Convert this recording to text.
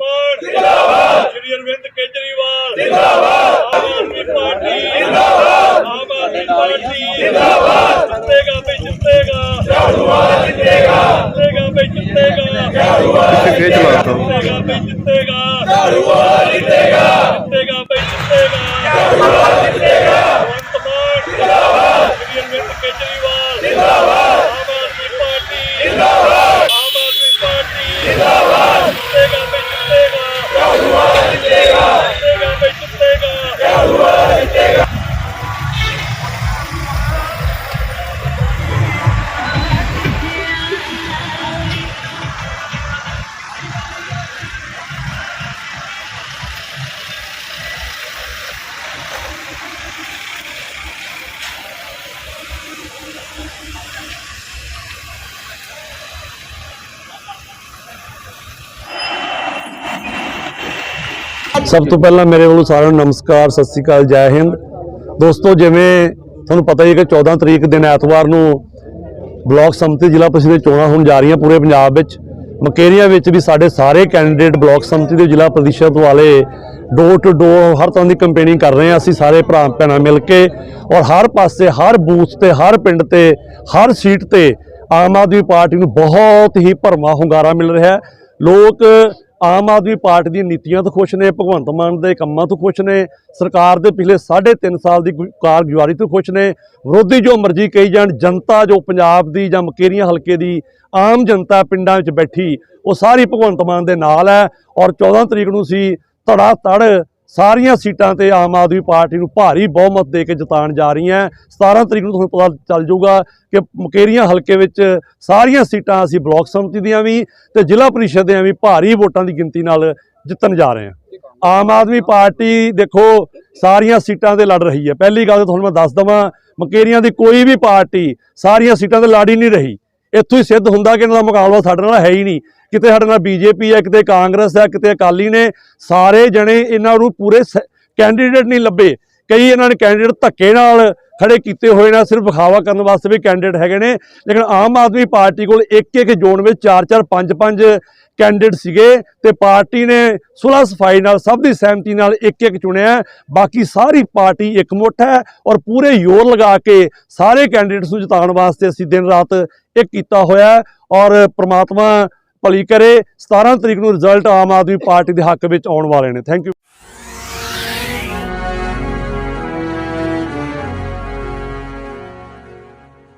ਮਾਨ ਜਿੰਦਾਬਾਦ। ਸ਼੍ਰੀ ਅਰਵਿੰਦ ਕੇਜਰੀਵਾਲ। ਜਿੰਦਾਬਾਦ। ਆਮ ਪਾਰਟੀ। ਜਿੰਦਾਬਾਦ। ਆਮ ਆਦਮੀ ਪਾਰਟੀ। ਜਿੰਦਾਬਾਦ। ਜਿੱਤੇਗਾ ਬਈ ਜਿੱਤੇਗਾ। ਝਾੜੂਆ ਜਿੱਤੇਗਾ। ਜਿੱਤੇਗਾ ਬਈ ਜਿੱਤੇਗਾ। ਝਾੜੂਆ ਜਿੱਤੇਗਾ ਬਈ ਜਿੱਤੇਗਾ। ਝਾੜੂਆ ਜਿੱਤੇਗਾ। ਜਿੱਤੇਗਾ ਬਈ ਜਿੱਤੇਗਾ। ਝਾੜੂਆ ਸਭ ਤੋਂ ਪਹਿਲਾਂ ਮੇਰੇ ਵੱਲੋਂ ਸਾਰਿਆਂ ਨੂੰ ਨਮਸਕਾਰ, ਸਤਿ ਸ੍ਰੀ ਅਕਾਲ, ਜੈ ਹਿੰਦ। ਦੋਸਤੋ, ਜਿਵੇਂ ਤੁਹਾਨੂੰ ਪਤਾ ਹੀ ਹੈ ਕਿ 14 ਤਰੀਕ ਦਿਨ ਐਤਵਾਰ ਨੂੰ ਬਲਾਕ ਸੰਮਤੀ ਜ਼ਿਲ੍ਹਾ ਪ੍ਰੀਸ਼ਦ ਦੀਆਂ ਚੋਣਾਂ ਹੋਣ ਜਾ ਰਹੀਆਂ ਪੂਰੇ ਪੰਜਾਬ ਵਿੱਚ। ਮਕੇਰੀਆਂ ਵਿੱਚ ਵੀ ਸਾਡੇ ਸਾਰੇ ਕੈਂਡੀਡੇਟ ਬਲਾਕ ਸੰਮਤੀ ਦੇ ਜ਼ਿਲ੍ਹਾ ਪ੍ਰੀਸ਼ਦ ਵਾਲੇ ਡੋਰ ਟੂ ਡੋਰ ਹਰ ਤਰ੍ਹਾਂ ਦੀ ਕੰਪੇਨਿੰਗ ਕਰ ਰਹੇ ਹਾਂ ਅਸੀਂ ਸਾਰੇ ਭਰਾ, ਭੈਣਾਂ ਮਿਲ ਕੇ। ਔਰ ਹਰ ਪਾਸੇ, ਹਰ ਬੂਥ ਤੇ, ਹਰ ਪਿੰਡ ਤੇ, ਹਰ ਸੀਟ ਤੇ ਆਮ ਆਦਮੀ ਪਾਰਟੀ ਨੂੰ ਬਹੁਤ ਹੀ ਭਰਮਾ ਹੁੰਗਾਰਾ ਮਿਲ ਰਿਹਾ ਹੈ। ਲੋਕ ਆਮ ਆਦਮੀ ਪਾਰਟੀ ਦੀਆਂ ਨੀਤੀਆਂ ਤੋਂ ਖੁਸ਼ ਨੇ, ਭਗਵੰਤ ਮਾਨ ਦੇ ਕੰਮਾਂ ਤੋਂ ਖੁਸ਼ ਨੇ, ਸਰਕਾਰ ਦੇ ਪਿਛਲੇ 3.5 ਸਾਲ ਦੀ ਗੁ- ਕਾਰਗੁਜ਼ਾਰੀ ਤੋਂ ਖੁਸ਼ ਨੇ, ਵਿਰੋਧੀ ਜੋ ਮਰਜ਼ੀ ਕਹੀ ਜਾਣ, ਜਨਤਾ ਜੋ ਪੰਜਾਬ ਦੀ ਜਾਂ ਮਕੇਰੀਆਂ ਹਲਕੇ ਦੀ ਆਮ ਜਨਤਾ ਪਿੰਡਾਂ ਵਿੱਚ ਬੈਠੀ, ਉਹ ਸਾਰੀ ਭਗਵੰਤ ਮਾਨ ਦੇ ਨਾਲ ਹੈ ਔਰ 14 ਤਰੀਕ ਨੂੰ ਸੀ ਧੜਾ ਧੜ ਸਾਰੀਆਂ ਸੀਟਾਂ ਤੇ ਆਮ ਆਦਮੀ ਪਾਰਟੀ ਨੂੰ ਭਾਰੀ ਬਹੁਮਤ ਦੇ ਕੇ ਜਿਤਾਉਣ ਜਾ ਰਹੀਆਂ 17 ਤਰੀਕ ਨੂੰ ਤੁਹਾਨੂੰ ਪਤਾ ਚੱਲ ਜਾਊਗਾ ਕਿ ਮਕੇਰੀਆਂ ਹਲਕੇ ਵਿੱਚ ਸਾਰੀਆਂ ਸੀਟਾਂ ਅਸੀਂ ਬਲਾਕ ਸਮਿਤੀ ਦੀਆਂ ਵੀ ਤੇ ਜ਼ਿਲ੍ਹਾ ਪਰਿਸ਼ਦ ਦੀਆਂ ਵੀ ਭਾਰੀ ਵੋਟਾਂ ਦੀ ਗਿਣਤੀ ਨਾਲ ਜਿੱਤਣ ਜਾ ਰਹੇ ਹਾਂ। ਆਮ ਆਦਮੀ ਪਾਰਟੀ ਦੇਖੋ, ਸਾਰੀਆਂ ਸੀਟਾਂ ਤੇ ਲੜ ਰਹੀ ਹੈ। ਪਹਿਲੀ ਗੱਲ ਤਾਂ ਤੁਹਾਨੂੰ ਮੈਂ ਦੱਸ ਦਵਾਂ, ਮਕੇਰੀਆਂ ਦੀ ਕੋਈ ਵੀ ਪਾਰਟੀ ਸਾਰੀਆਂ ਸੀਟਾਂ ਤੇ ਲੜ ਹੀ ਨਹੀਂ ਰਹੀ। ਇੱਥੋਂ ਹੀ ਸਿੱਧ ਹੁੰਦਾ ਕਿ ਇਹਨਾਂ ਦਾ ਮੁਕਾਬਲਾ ਸਾਡੇ ਨਾਲ ਹੈ ਹੀ ਨਹੀਂ। ਕਿਤੇ ਸਾਡੇ ਨਾਲ ਬੀਜੇਪੀ ਹੈ, ਕਿਤੇ ਕਾਂਗਰਸ ਹੈ, ਕਿਤੇ ਅਕਾਲੀ ਨੇ, ਸਾਰੇ ਜਣੇ ਇਹਨਾਂ ਨੂੰ ਪੂਰੇ ਕੈਂਡੀਡੇਟ ਨਹੀਂ ਲੱਭੇ। ਕਈ ਇਹਨਾਂ ਨੇ ਕੈਂਡੀਡੇਟ ਧੱਕੇ ਨਾਲ ਖੜੇ ਕੀਤੇ ਹੋਏ ਨੇ, ਸਿਰਫ ਵਿਖਾਵਾ ਕਰਨ ਵਾਸਤੇ ਵੀ ਕੈਂਡੀਡੇਟ ਹੈਗੇ ਨੇ। ਲੇਕਿਨ ਆਮ ਆਦਮੀ ਪਾਰਟੀ ਕੋਲ ਇੱਕ ਇੱਕ ਜ਼ੋਨ ਵਿੱਚ 4-4 5-5 ਕੈਂਡੀਡੇਟ ਸੀਗੇ ਤੇ ਪਾਰਟੀ ਨੇ ਸੁਲਹ ਸਫ਼ਾਈ ਨਾਲ, ਸਭ ਦੀ ਸਹਿਮਤੀ ਨਾਲ ਇੱਕ ਇੱਕ ਚੁਣਿਆ। ਬਾਕੀ ਸਾਰੀ ਪਾਰਟੀ ਇਕਮੁੱਠ ਹੈ ਔਰ ਪੂਰੇ ਜ਼ੋਰ ਲਗਾ ਕੇ ਸਾਰੇ ਕੈਂਡੀਡੇਟਸ ਨੂੰ ਜਿਤਾਉਣ ਵਾਸਤੇ ਅਸੀਂ ਦਿਨ ਰਾਤ ਇੱਕ ਕੀਤਾ ਹੋਇਆ ਔਰ ਪ੍ਰਮਾਤਮਾ ਭਲੀ ਕਰੇ। 17 ਤਰੀਕ ਨੂੰ ਰਿਜ਼ਲਟ ਆਮ ਆਦਮੀ ਪਾਰਟੀ ਦੇ ਹੱਕ ਵਿੱਚ ਆਉਣ ਵਾਲੇ ਨੇ। Thank you